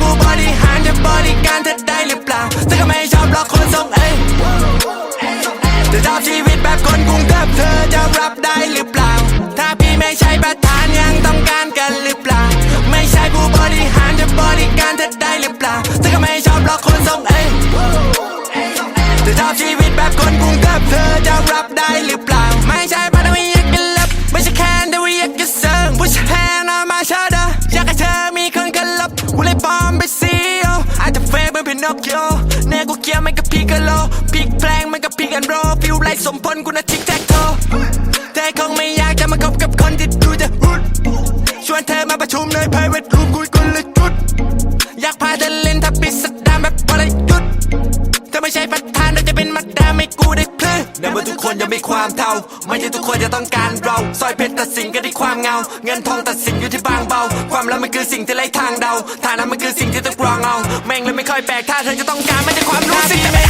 กูบริหารจะบริการเธอได้หรือเปล่าเธอก็ไม่ชอบหรอคนส่งเองจะชอบชีวิตแบบคนกรุงเทพเธอจะรับได้ อคคิโอแน่กูเคียวไม่กับพีกะโลพีกแพลงไม่กับพีกันโรฟิวไลสมพลกูนะทิกแท็กโทแต่คงไม่อยากจะมาคบกับคนที่ดูจะฮุดชวนเธอมาประชุมใน private room คุยกันเลยจุด อยากพาเธอเล่นทับปิดสดามแบบวรยุทธ์เธอไม่ใช่ประธานเราจะเป็นมัดดามให้กูได้เพลอในเมื่อ คนยังมีความเท่า ไม่ใช่ทุกคนจะต้องการเราซอยเพชรตัดสินกันที่ความเงา เงินทองตัดสินอยู่ที่บางเบา ความรักมันคือสิ่งที่ไร้ทางเดาฐานะมันคือสิ่งที่ต้องรองเอา แม่งเลยไม่ค่อยแปลกถ้าเธอจะต้องการไม่ใช่ความรู้สึกไม่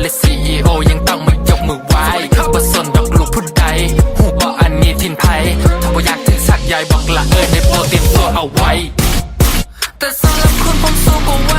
แลยซีอีโอยังต้องมายกมือไหว้ขับปสนดอกลูกผู้ใดหูบออันนี้ทินไพถ้าว่าอยากถึงสักใหญ่บอกละเออในโปรเตรียมตัวเอาไว้ แต่สำหรับคุณผมสู้เอาไว